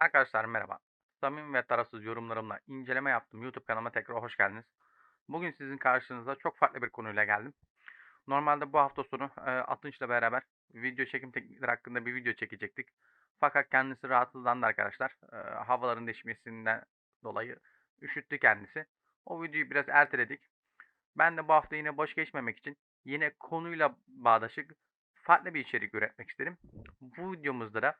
Arkadaşlar merhaba. Samimi ve tarafsız yorumlarımla inceleme yaptığım YouTube kanalıma tekrar hoş geldiniz. Bugün sizin karşınıza çok farklı bir konuyla geldim. Normalde bu hafta sonu e, Atınç'la beraber video çekim teknikleri hakkında bir video çekecektik. Fakat kendisi rahatsızlandı arkadaşlar. E, havaların değişmesinden dolayı üşüttü kendisi. O videoyu biraz erteledik. Ben de bu hafta yine boş geçmemek için yine konuyla bağdaşık farklı bir içerik üretmek istedim. Bu videomuzda da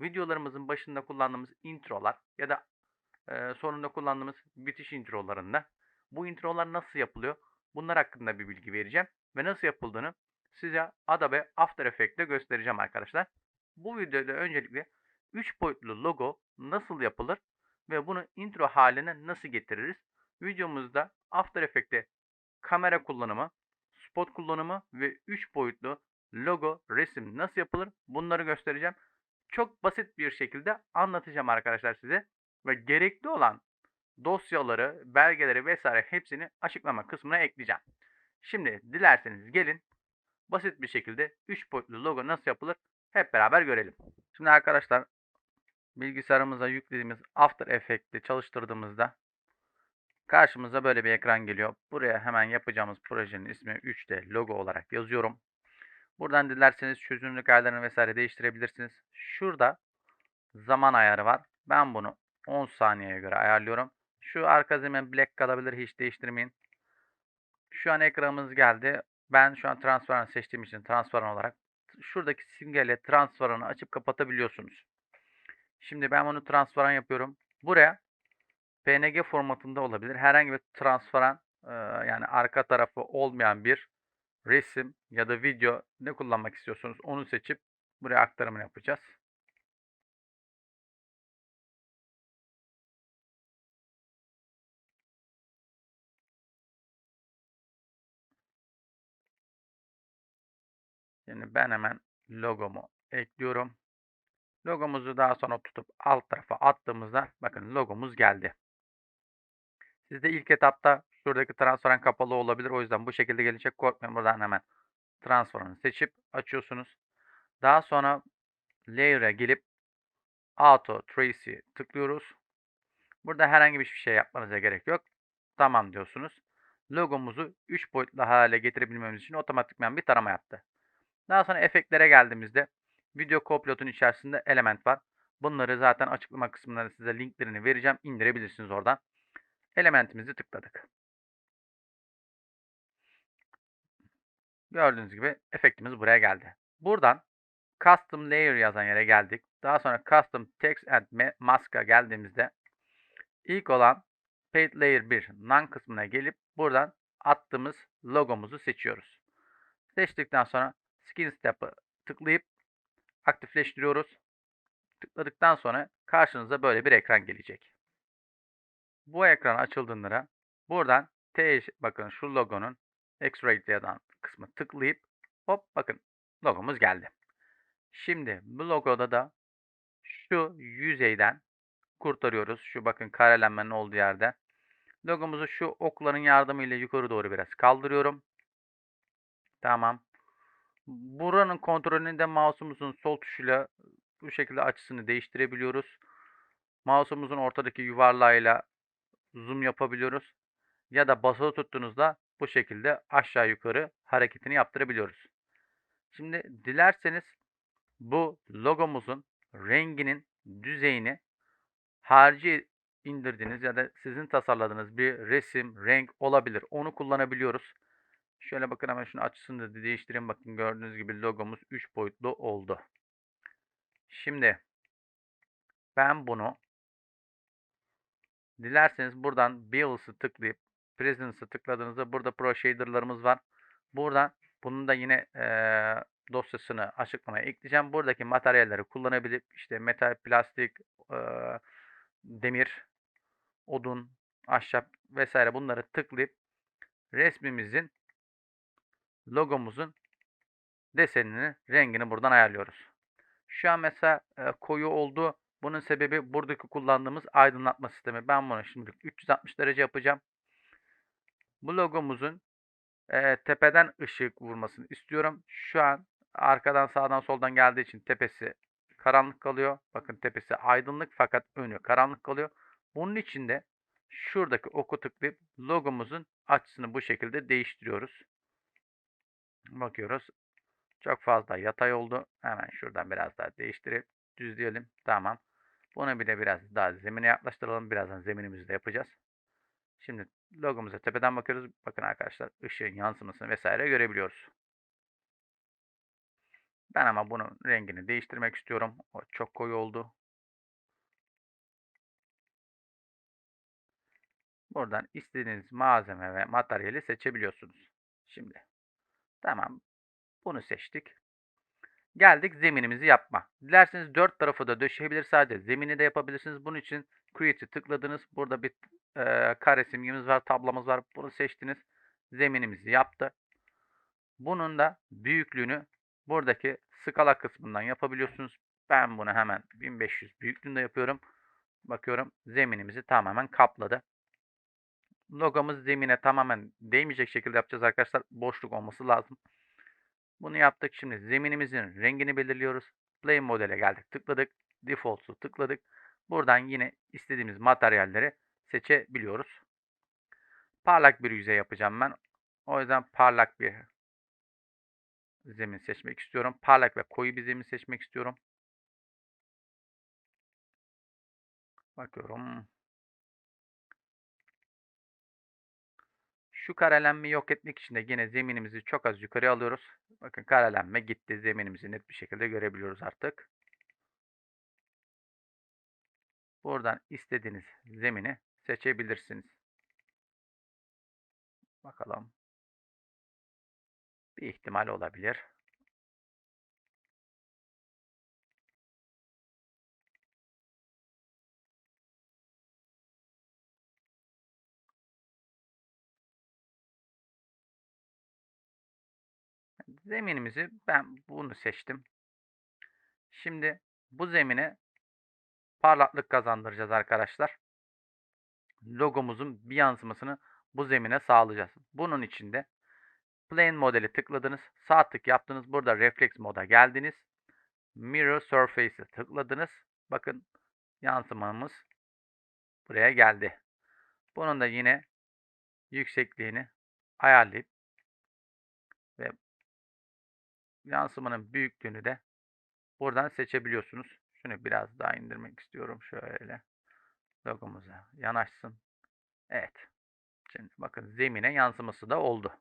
videolarımızın başında kullandığımız introlar ya da e, sonunda kullandığımız bitiş introlarında bu introlar nasıl yapılıyor? Bunlar hakkında bir bilgi vereceğim ve nasıl yapıldığını size Adobe After Effects'te göstereceğim arkadaşlar. Bu videoda öncelikle 3 boyutlu logo nasıl yapılır ve bunu intro haline nasıl getiririz? Videomuzda After Effects'te kamera kullanımı, spot kullanımı ve 3 boyutlu logo, resim nasıl yapılır? Bunları göstereceğim çok basit bir şekilde anlatacağım arkadaşlar size. Ve gerekli olan dosyaları, belgeleri vesaire hepsini açıklama kısmına ekleyeceğim. Şimdi dilerseniz gelin basit bir şekilde 3 boyutlu logo nasıl yapılır hep beraber görelim. Şimdi arkadaşlar bilgisayarımıza yüklediğimiz After Effects'i çalıştırdığımızda karşımıza böyle bir ekran geliyor. Buraya hemen yapacağımız projenin ismi 3D logo olarak yazıyorum. Buradan dilerseniz çözünürlük ayarlarını vesaire değiştirebilirsiniz. Şurada zaman ayarı var. Ben bunu 10 saniyeye göre ayarlıyorum. Şu arka zemin black kalabilir. Hiç değiştirmeyin. Şu an ekranımız geldi. Ben şu an transparan seçtiğim için transparan olarak şuradaki simgeyle transparanı açıp kapatabiliyorsunuz. Şimdi ben bunu transparan yapıyorum. Buraya PNG formatında olabilir. Herhangi bir transparan yani arka tarafı olmayan bir resim ya da video ne kullanmak istiyorsunuz onu seçip buraya aktarımını yapacağız. Şimdi ben hemen logomu ekliyorum. Logomuzu daha sonra tutup alt tarafa attığımızda bakın logomuz geldi. Sizde ilk etapta şuradaki transparan kapalı olabilir. O yüzden bu şekilde gelecek korkmayın. Buradan hemen transparanı seçip açıyorsunuz. Daha sonra Layer'a gelip Auto Tracy tıklıyoruz. Burada herhangi bir şey yapmanıza gerek yok. Tamam diyorsunuz. Logomuzu 3 boyutlu hale getirebilmemiz için otomatikman bir tarama yaptı. Daha sonra efektlere geldiğimizde video Copilot'un içerisinde element var. Bunları zaten açıklama kısmında size linklerini vereceğim. İndirebilirsiniz oradan. Elementimizi tıkladık. Gördüğünüz gibi efektimiz buraya geldi. Buradan Custom Layer yazan yere geldik. Daha sonra Custom Text and Mask'a geldiğimizde ilk olan Paint Layer 1 None kısmına gelip buradan attığımız logomuzu seçiyoruz. Seçtikten sonra Skin Step'ı tıklayıp aktifleştiriyoruz. Tıkladıktan sonra karşınıza böyle bir ekran gelecek. Bu ekran açıldığında buradan T bakın şu logonun X-Ray yazan kısmı tıklayıp hop bakın logomuz geldi. Şimdi bu logoda da şu yüzeyden kurtarıyoruz. Şu bakın karelenmenin olduğu yerde. Logomuzu şu okların yardımıyla yukarı doğru biraz kaldırıyorum. Tamam. Buranın kontrolünü de mouse'umuzun sol tuşuyla bu şekilde açısını değiştirebiliyoruz. Mouse'umuzun ortadaki yuvarlağıyla zoom yapabiliyoruz. Ya da basılı tuttuğunuzda bu şekilde aşağı yukarı hareketini yaptırabiliyoruz. Şimdi dilerseniz bu logomuzun renginin düzeyini harici indirdiğiniz ya da sizin tasarladığınız bir resim, renk olabilir. Onu kullanabiliyoruz. Şöyle bakın hemen şunu açısını da değiştireyim. Bakın gördüğünüz gibi logomuz 3 boyutlu oldu. Şimdi ben bunu dilerseniz buradan Beals'ı tıklayıp Presence'ı tıkladığınızda burada Pro var. Buradan bunun da yine e, dosyasını açıklamaya ekleyeceğim. Buradaki materyalleri kullanabilip işte metal, plastik, e, demir, odun, ahşap vesaire bunları tıklayıp resmimizin logomuzun desenini, rengini buradan ayarlıyoruz. Şu an mesela e, koyu oldu. Bunun sebebi buradaki kullandığımız aydınlatma sistemi. Ben bunu şimdi 360 derece yapacağım. Bu logomuzun e, tepeden ışık vurmasını istiyorum. Şu an arkadan sağdan soldan geldiği için tepesi karanlık kalıyor. Bakın tepesi aydınlık fakat önü karanlık kalıyor. Bunun için de şuradaki oku tıklayıp logomuzun açısını bu şekilde değiştiriyoruz. Bakıyoruz. Çok fazla yatay oldu. Hemen şuradan biraz daha değiştirip düzleyelim. Tamam. Bunu bir de biraz daha zemine yaklaştıralım. Birazdan zeminimizi de yapacağız. Şimdi logomuza tepeden bakıyoruz. Bakın arkadaşlar ışığın yansımasını vesaire görebiliyoruz. Ben ama bunun rengini değiştirmek istiyorum. O çok koyu oldu. Buradan istediğiniz malzeme ve materyali seçebiliyorsunuz. Şimdi. Tamam. Bunu seçtik. Geldik zeminimizi yapma. Dilerseniz dört tarafı da döşeyebilir. Sadece zemini de yapabilirsiniz. Bunun için Create'i tıkladınız. Burada bir e, kare simgemiz var, tablamız var. Bunu seçtiniz. Zeminimizi yaptı. Bunun da büyüklüğünü buradaki skala kısmından yapabiliyorsunuz. Ben bunu hemen 1500 büyüklüğünde yapıyorum. Bakıyorum zeminimizi tamamen kapladı. Logomuz zemine tamamen değmeyecek şekilde yapacağız arkadaşlar. Boşluk olması lazım. Bunu yaptık. Şimdi zeminimizin rengini belirliyoruz. Plane modele geldik. Tıkladık. Default'u tıkladık. Buradan yine istediğimiz materyalleri seçebiliyoruz. Parlak bir yüzey yapacağım ben. O yüzden parlak bir zemin seçmek istiyorum. Parlak ve koyu bir zemin seçmek istiyorum. Bakıyorum. Şu karelenmeyi yok etmek için de yine zeminimizi çok az yukarı alıyoruz. Bakın karelenme gitti. Zeminimizi net bir şekilde görebiliyoruz artık. Buradan istediğiniz zemini seçebilirsiniz. Bakalım. Bir ihtimal olabilir. Zeminimizi ben bunu seçtim. Şimdi bu zemine parlaklık kazandıracağız arkadaşlar. Logomuzun bir yansımasını bu zemine sağlayacağız. Bunun için de Plane modeli tıkladınız. Sağ tık yaptınız. Burada Reflex moda geldiniz. Mirror Surface'e tıkladınız. Bakın yansımamız buraya geldi. Bunun da yine yüksekliğini ayarlayıp ve yansımanın büyüklüğünü de buradan seçebiliyorsunuz. Şunu biraz daha indirmek istiyorum. Şöyle logomuza yanaşsın. Evet. Şimdi bakın zemine yansıması da oldu.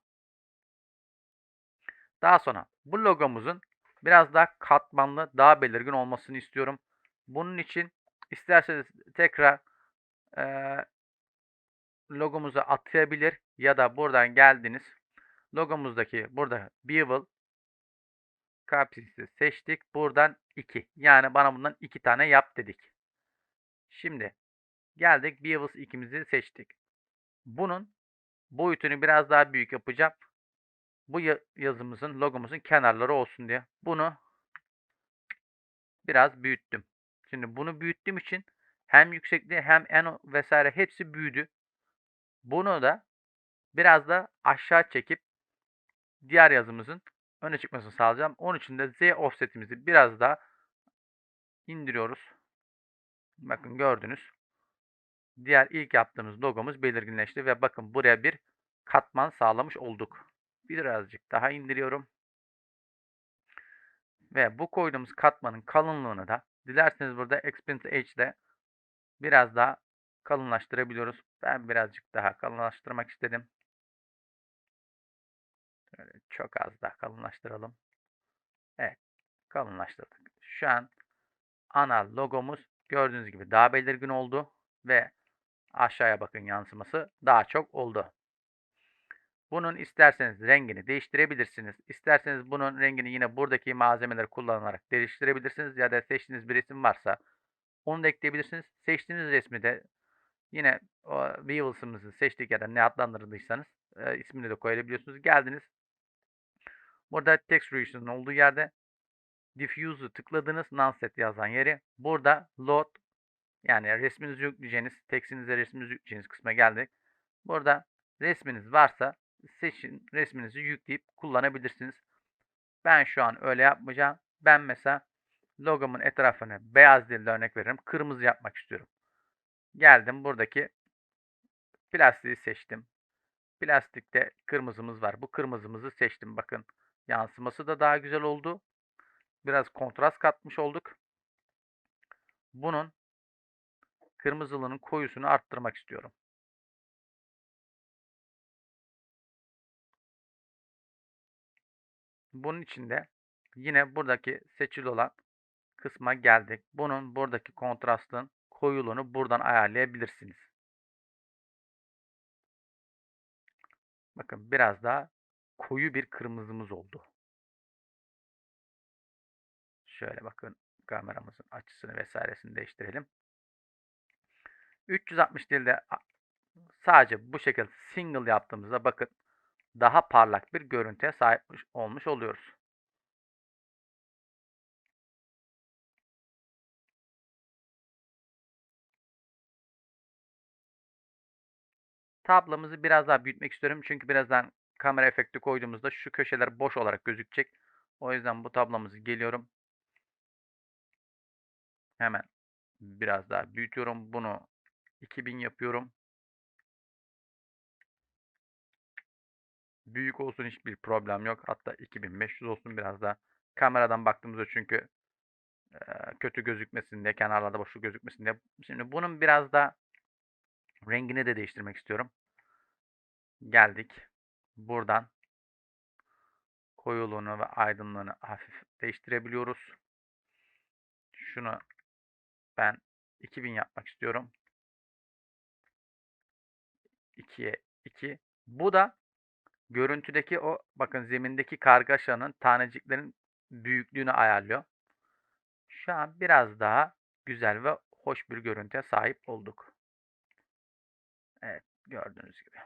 Daha sonra bu logomuzun biraz daha katmanlı, daha belirgin olmasını istiyorum. Bunun için isterseniz tekrar e, logomuzu atayabilir ya da buradan geldiniz. Logomuzdaki burada Bevel kapsisi seçtik. Buradan 2. Yani bana bundan 2 tane yap dedik. Şimdi geldik Beavers 2'mizi seçtik. Bunun boyutunu biraz daha büyük yapacağım bu yazımızın, logomuzun kenarları olsun diye. Bunu biraz büyüttüm. Şimdi bunu büyüttüğüm için hem yüksekliği hem en vesaire hepsi büyüdü. Bunu da biraz da aşağı çekip diğer yazımızın öne çıkmasını sağlayacağım. Onun için de Z offsetimizi biraz daha indiriyoruz. Bakın gördünüz. Diğer ilk yaptığımız logomuz belirginleşti ve bakın buraya bir katman sağlamış olduk birazcık daha indiriyorum. Ve bu koyduğumuz katmanın kalınlığını da dilerseniz burada Expand Edge ile biraz daha kalınlaştırabiliyoruz. Ben birazcık daha kalınlaştırmak istedim. Çok az daha kalınlaştıralım. Evet kalınlaştırdık. Şu an ana logomuz gördüğünüz gibi daha belirgin oldu ve aşağıya bakın yansıması daha çok oldu. Bunun isterseniz rengini değiştirebilirsiniz. İsterseniz bunun rengini yine buradaki malzemeleri kullanarak değiştirebilirsiniz. Ya da seçtiğiniz bir resim varsa onu da ekleyebilirsiniz. Seçtiğiniz resmi de yine o Weevils'ımızı seçtik ya da ne adlandırdıysanız e, ismini de koyabiliyorsunuz. Geldiniz. Burada text region'ın olduğu yerde diffuse'u tıkladınız. Nonset yazan yeri. Burada load yani resminizi yükleyeceğiniz, tekstinize resminizi yükleyeceğiniz kısma geldik. Burada resminiz varsa seçin resminizi yükleyip kullanabilirsiniz. Ben şu an öyle yapmayacağım. Ben mesela logomun etrafını beyaz değil de örnek veririm. Kırmızı yapmak istiyorum. Geldim buradaki plastiği seçtim. Plastikte kırmızımız var. Bu kırmızımızı seçtim. Bakın yansıması da daha güzel oldu. Biraz kontrast katmış olduk. Bunun kırmızılığının koyusunu arttırmak istiyorum. Bunun için de yine buradaki seçili olan kısma geldik. Bunun buradaki kontrastın koyuluğunu buradan ayarlayabilirsiniz. Bakın biraz daha koyu bir kırmızımız oldu. Şöyle bakın kameramızın açısını vesairesini değiştirelim. 360 değil de sadece bu şekilde single yaptığımızda bakın daha parlak bir görüntüye sahip olmuş oluyoruz. Tablamızı biraz daha büyütmek istiyorum. Çünkü birazdan kamera efekti koyduğumuzda şu köşeler boş olarak gözükecek. O yüzden bu tablamızı geliyorum. Hemen biraz daha büyütüyorum. Bunu 2000 yapıyorum. Büyük olsun hiçbir problem yok. Hatta 2500 olsun biraz da. Kameradan baktığımızda çünkü kötü gözükmesin diye, kenarlarda boşluk gözükmesin diye. Şimdi bunun biraz da rengini de değiştirmek istiyorum. Geldik. Buradan koyuluğunu ve aydınlığını hafif değiştirebiliyoruz. Şunu ben 2000 yapmak istiyorum. 2'ye 2. Bu da görüntüdeki o bakın zemindeki kargaşanın taneciklerin büyüklüğünü ayarlıyor. Şu an biraz daha güzel ve hoş bir görüntüye sahip olduk. Evet gördüğünüz gibi.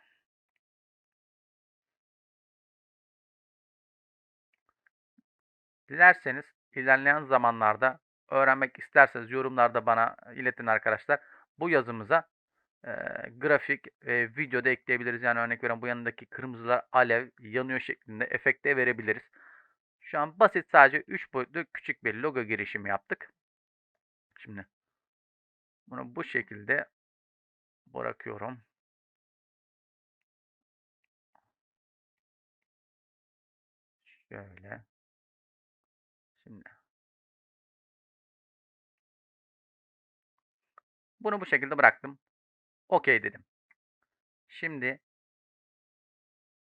Dilerseniz ilerleyen zamanlarda öğrenmek isterseniz yorumlarda bana iletin arkadaşlar. Bu yazımıza e, grafik e, video da ekleyebiliriz. Yani örnek veriyorum bu yanındaki kırmızılar alev yanıyor şeklinde efekte verebiliriz. Şu an basit sadece 3 boyutlu küçük bir logo girişimi yaptık. Şimdi bunu bu şekilde bırakıyorum. Şöyle. Bunu bu şekilde bıraktım. OK dedim. Şimdi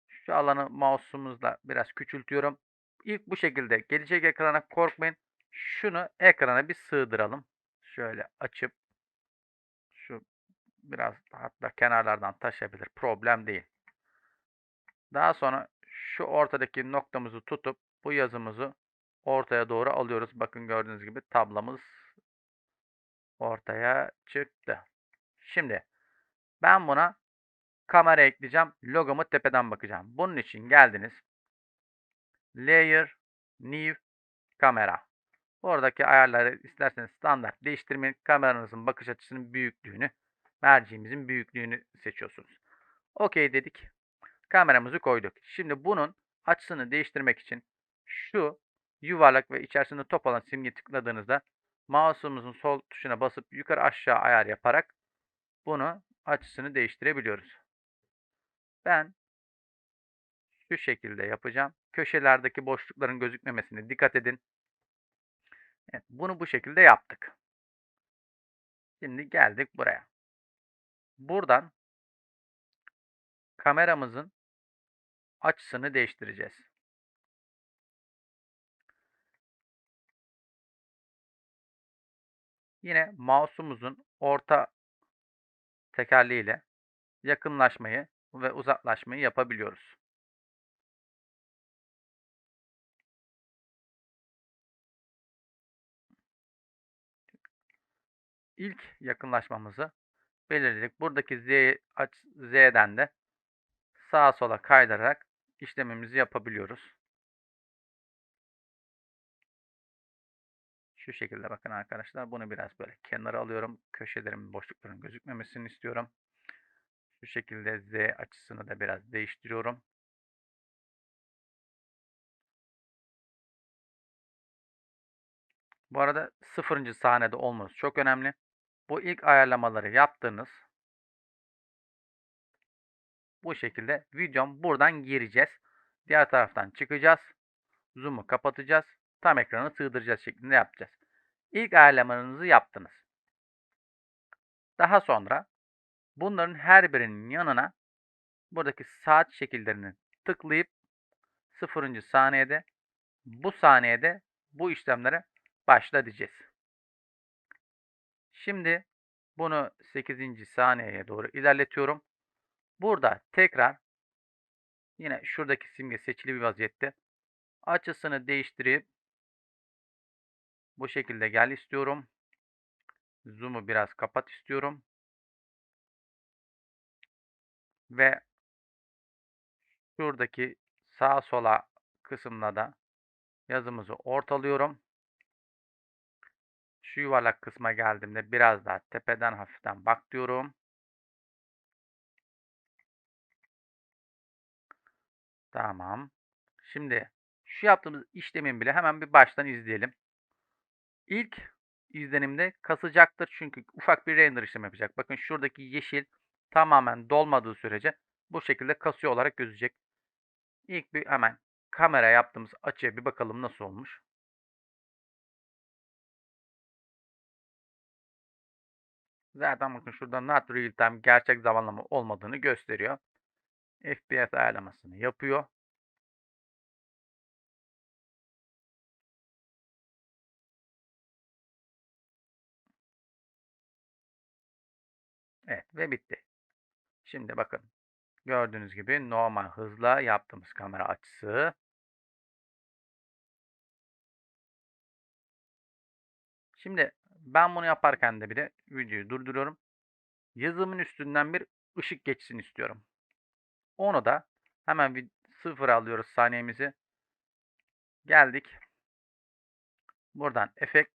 şu alanı mouse'umuzla biraz küçültüyorum. İlk bu şekilde gelecek ekrana korkmayın. Şunu ekrana bir sığdıralım. Şöyle açıp şu biraz hatta kenarlardan taşabilir. Problem değil. Daha sonra şu ortadaki noktamızı tutup bu yazımızı ortaya doğru alıyoruz. Bakın gördüğünüz gibi tablamız ortaya çıktı. Şimdi ben buna kamera ekleyeceğim. Logomu tepeden bakacağım. Bunun için geldiniz. Layer, New, Kamera. Oradaki ayarları isterseniz standart değiştirmeyin. Kameranızın bakış açısının büyüklüğünü, merceğimizin büyüklüğünü seçiyorsunuz. OK dedik. Kameramızı koyduk. Şimdi bunun açısını değiştirmek için şu yuvarlak ve içerisinde top olan simge tıkladığınızda mouse'umuzun sol tuşuna basıp yukarı aşağı ayar yaparak bunu açısını değiştirebiliyoruz. Ben şu şekilde yapacağım. Köşelerdeki boşlukların gözükmemesine dikkat edin. Evet, bunu bu şekilde yaptık. Şimdi geldik buraya. Buradan kameramızın açısını değiştireceğiz. Yine mouse'umuzun orta tekerleğiyle yakınlaşmayı ve uzaklaşmayı yapabiliyoruz. İlk yakınlaşmamızı belirledik. Buradaki Z, Z'den de sağa sola kaydırarak işlemimizi yapabiliyoruz. Şu şekilde bakın arkadaşlar. Bunu biraz böyle kenara alıyorum. Köşelerimin boşlukların gözükmemesini istiyorum. Şu şekilde Z açısını da biraz değiştiriyorum. Bu arada 0. sahnede olmanız çok önemli. Bu ilk ayarlamaları yaptığınız bu şekilde videom buradan gireceğiz. Diğer taraftan çıkacağız. Zoom'u kapatacağız. Tam ekranı sığdıracağız şeklinde yapacağız. İlk ayarlamanızı yaptınız. Daha sonra bunların her birinin yanına buradaki saat şekillerini tıklayıp 0. saniyede bu saniyede bu işlemlere başla diyeceğiz. Şimdi bunu 8. saniyeye doğru ilerletiyorum. Burada tekrar yine şuradaki simge seçili bir vaziyette açısını değiştirip bu şekilde gel istiyorum. Zoom'u biraz kapat istiyorum. Ve şuradaki sağa sola kısımda da yazımızı ortalıyorum. Şu yuvarlak kısma geldiğimde biraz daha tepeden hafiften bak diyorum. Tamam. Şimdi şu yaptığımız işlemin bile hemen bir baştan izleyelim. İlk izlenimde kasacaktır çünkü ufak bir render işlemi yapacak. Bakın şuradaki yeşil tamamen dolmadığı sürece bu şekilde kasıyor olarak gözecek. İlk bir hemen kamera yaptığımız açıya bir bakalım nasıl olmuş. Zaten bakın şurada not real time gerçek zamanlama olmadığını gösteriyor. FPS ayarlamasını yapıyor. Evet ve bitti. Şimdi bakın. Gördüğünüz gibi normal hızla yaptığımız kamera açısı. Şimdi ben bunu yaparken de bir de videoyu durduruyorum. Yazımın üstünden bir ışık geçsin istiyorum. Onu da hemen bir sıfır alıyoruz saniyemizi. Geldik. Buradan efekt.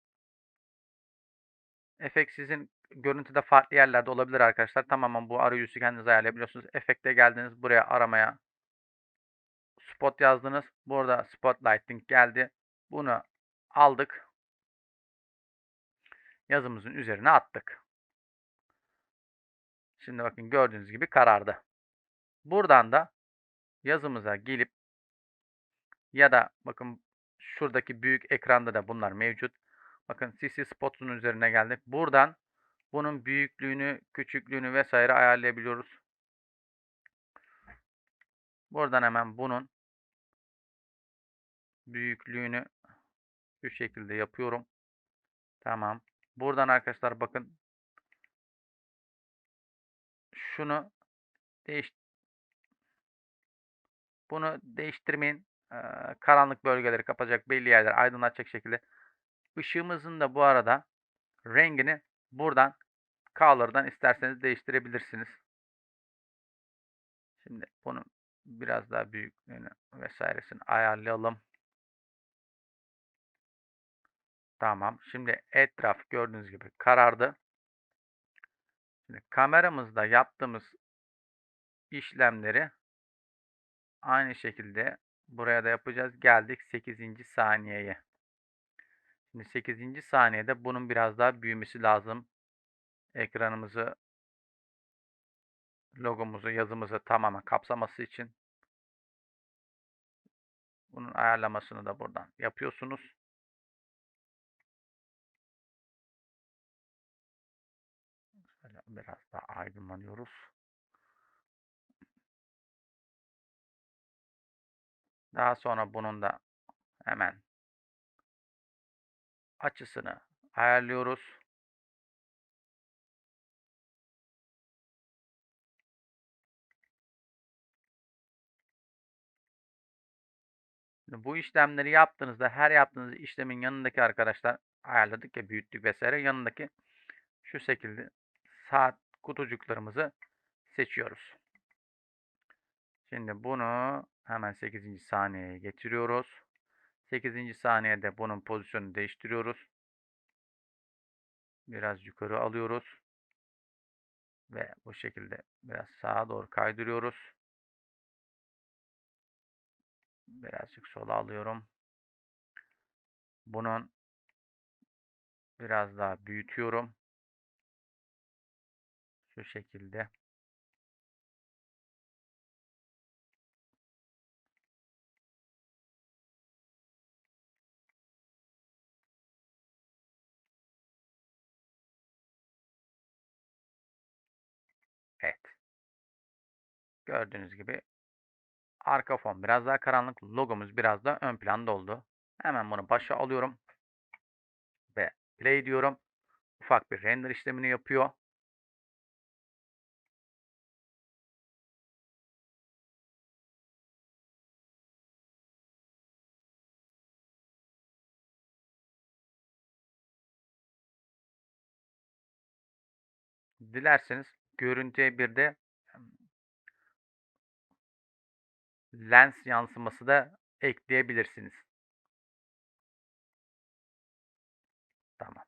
Efekt sizin görüntüde farklı yerlerde olabilir arkadaşlar. Tamamen bu arayüzü kendiniz ayarlayabiliyorsunuz. Efekte geldiniz. Buraya aramaya spot yazdınız. Burada spotlighting geldi. Bunu aldık. Yazımızın üzerine attık. Şimdi bakın gördüğünüz gibi karardı. Buradan da yazımıza gelip ya da bakın şuradaki büyük ekranda da bunlar mevcut. Bakın CC Spot'un üzerine geldik. Buradan bunun büyüklüğünü, küçüklüğünü vesaire ayarlayabiliyoruz. Buradan hemen bunun büyüklüğünü şu şekilde yapıyorum. Tamam. Buradan arkadaşlar bakın şunu değiş bunu değiştirmeyin. Ee, karanlık bölgeleri kapatacak belli yerler aydınlatacak şekilde. Işığımızın da bu arada rengini buradan Color'dan isterseniz değiştirebilirsiniz. Şimdi bunun biraz daha büyüklüğünü vesairesini ayarlayalım. Tamam. Şimdi etraf gördüğünüz gibi karardı. Şimdi kameramızda yaptığımız işlemleri aynı şekilde buraya da yapacağız. Geldik 8. saniyeye. Şimdi 8. saniyede bunun biraz daha büyümesi lazım. Ekranımızı logomuzu, yazımızı tamamen kapsaması için bunun ayarlamasını da buradan yapıyorsunuz. Biraz daha aydınlanıyoruz. Daha sonra bunun da hemen açısını ayarlıyoruz. Bu işlemleri yaptığınızda her yaptığınız işlemin yanındaki arkadaşlar ayarladık ya büyüttük vesaire yanındaki şu şekilde saat kutucuklarımızı seçiyoruz. Şimdi bunu hemen 8. saniyeye getiriyoruz. 8. saniyede bunun pozisyonunu değiştiriyoruz. Biraz yukarı alıyoruz. Ve bu şekilde biraz sağa doğru kaydırıyoruz. Birazcık sola alıyorum. Bunun Biraz daha büyütüyorum. Şu şekilde. Gördüğünüz gibi arka fon biraz daha karanlık. Logomuz biraz daha ön planda oldu. Hemen bunu başa alıyorum. Ve play diyorum. Ufak bir render işlemini yapıyor. Dilerseniz görüntüye bir de lens yansıması da ekleyebilirsiniz. Tamam.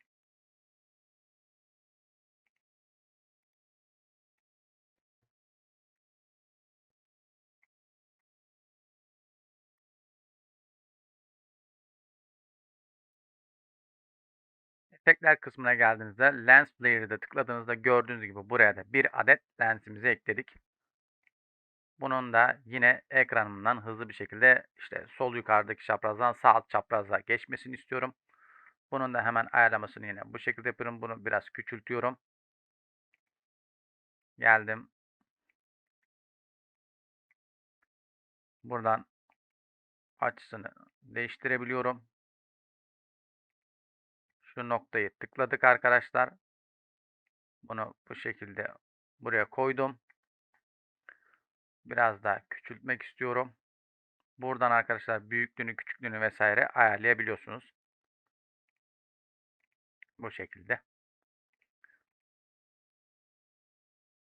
Efektler kısmına geldiğinizde Lens Player'ı tıkladığınızda gördüğünüz gibi buraya da bir adet lensimizi ekledik. Bunun da yine ekranımdan hızlı bir şekilde işte sol yukarıdaki çaprazdan sağ alt çapraza geçmesini istiyorum. Bunun da hemen ayarlamasını yine bu şekilde yapıyorum. Bunu biraz küçültüyorum. Geldim. Buradan açısını değiştirebiliyorum. Şu noktayı tıkladık arkadaşlar. Bunu bu şekilde buraya koydum. Biraz daha küçültmek istiyorum. Buradan arkadaşlar büyüklüğünü, küçüklüğünü vesaire ayarlayabiliyorsunuz. Bu şekilde.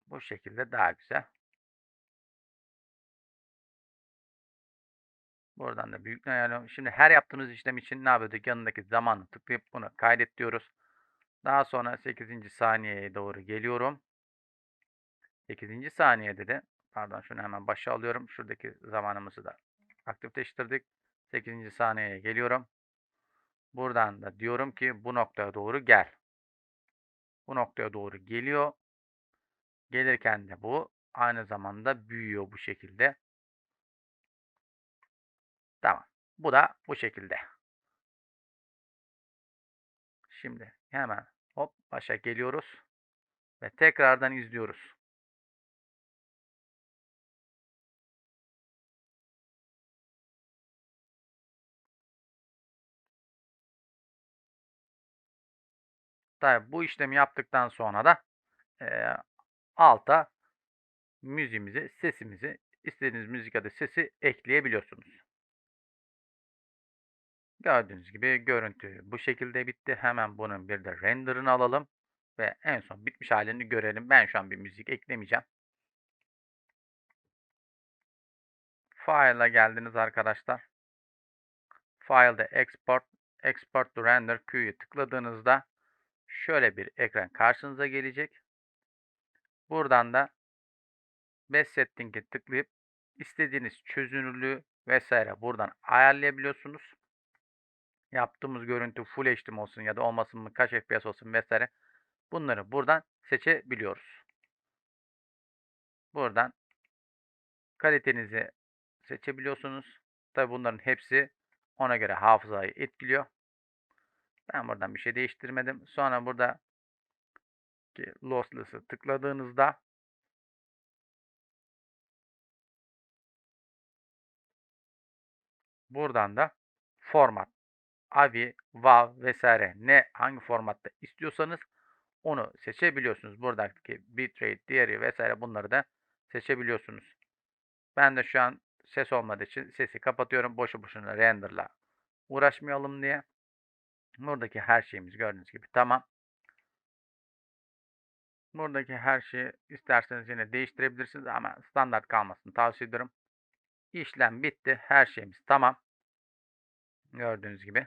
Bu şekilde daha güzel. Buradan da büyüklüğünü ayarlıyorum. Şimdi her yaptığımız işlem için ne yapıyorduk? Yanındaki zamanı tıklayıp bunu kaydet diyoruz. Daha sonra 8. saniyeye doğru geliyorum. 8. saniyede de pardon şunu hemen başa alıyorum. Şuradaki zamanımızı da aktifleştirdik. 8. saniyeye geliyorum. Buradan da diyorum ki bu noktaya doğru gel. Bu noktaya doğru geliyor. Gelirken de bu aynı zamanda büyüyor bu şekilde. Tamam. Bu da bu şekilde. Şimdi hemen hop başa geliyoruz ve tekrardan izliyoruz. Tabii bu işlemi yaptıktan sonra da e, alta müziğimizi, sesimizi, istediğiniz müzik adı sesi ekleyebiliyorsunuz. Gördüğünüz gibi görüntü bu şekilde bitti. Hemen bunun bir de render'ını alalım ve en son bitmiş halini görelim. Ben şu an bir müzik eklemeyeceğim. File'a geldiniz arkadaşlar. File'da export, export to render queue'yu tıkladığınızda şöyle bir ekran karşınıza gelecek. Buradan da Best Setting'e tıklayıp istediğiniz çözünürlüğü vesaire buradan ayarlayabiliyorsunuz. Yaptığımız görüntü Full HD olsun ya da olmasın mı kaç FPS olsun vesaire bunları buradan seçebiliyoruz. Buradan kalitenizi seçebiliyorsunuz. Tabi bunların hepsi ona göre hafızayı etkiliyor. Ben buradan bir şey değiştirmedim. Sonra burada lossless'ı tıkladığınızda buradan da format, AVI, WAV vesaire ne hangi formatta istiyorsanız onu seçebiliyorsunuz. Buradaki bitrate, diğeri vesaire bunları da seçebiliyorsunuz. Ben de şu an ses olmadığı için sesi kapatıyorum. Boşu boşuna renderla uğraşmayalım diye. Buradaki her şeyimiz gördüğünüz gibi tamam. Buradaki her şeyi isterseniz yine değiştirebilirsiniz ama standart kalmasını tavsiye ediyorum. İşlem bitti. Her şeyimiz tamam. Gördüğünüz gibi.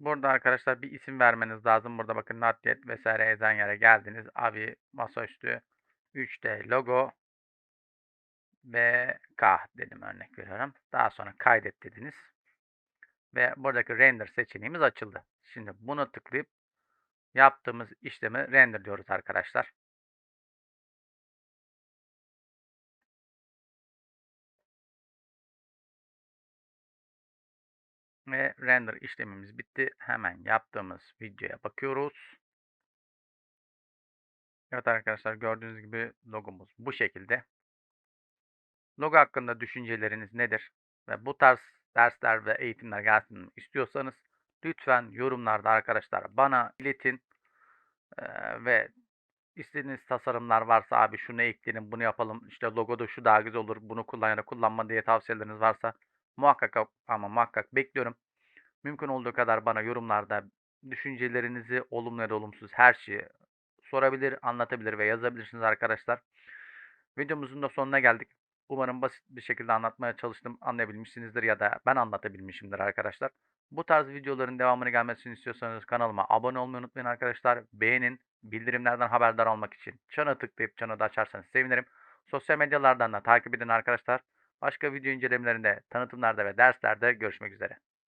Burada arkadaşlar bir isim vermeniz lazım. Burada bakın Natyet vesaire yazan yere geldiniz. Avi, masaüstü, 3D logo ve K dedim örnek veriyorum. Daha sonra kaydet dediniz. Ve buradaki render seçeneğimiz açıldı. Şimdi bunu tıklayıp yaptığımız işlemi render diyoruz arkadaşlar. Ve render işlemimiz bitti. Hemen yaptığımız videoya bakıyoruz. Evet arkadaşlar gördüğünüz gibi logomuz bu şekilde. Logo hakkında düşünceleriniz nedir? Ve bu tarz dersler ve eğitimler gelsin istiyorsanız lütfen yorumlarda arkadaşlar bana iletin. Ee, ve istediğiniz tasarımlar varsa abi şunu ekleyelim bunu yapalım işte logoda şu daha güzel olur bunu kullan ya da kullanma diye tavsiyeleriniz varsa muhakkak ama muhakkak bekliyorum. Mümkün olduğu kadar bana yorumlarda düşüncelerinizi olumlu ya da olumsuz her şeyi sorabilir, anlatabilir ve yazabilirsiniz arkadaşlar. Videomuzun da sonuna geldik. Umarım basit bir şekilde anlatmaya çalıştım, anlayabilmişsinizdir ya da ben anlatabilmişimdir arkadaşlar. Bu tarz videoların devamını gelmesini istiyorsanız kanalıma abone olmayı unutmayın arkadaşlar. Beğenin, bildirimlerden haberdar olmak için çana tıklayıp çanı da açarsanız sevinirim. Sosyal medyalardan da takip edin arkadaşlar. Başka video incelemelerinde, tanıtımlarda ve derslerde görüşmek üzere.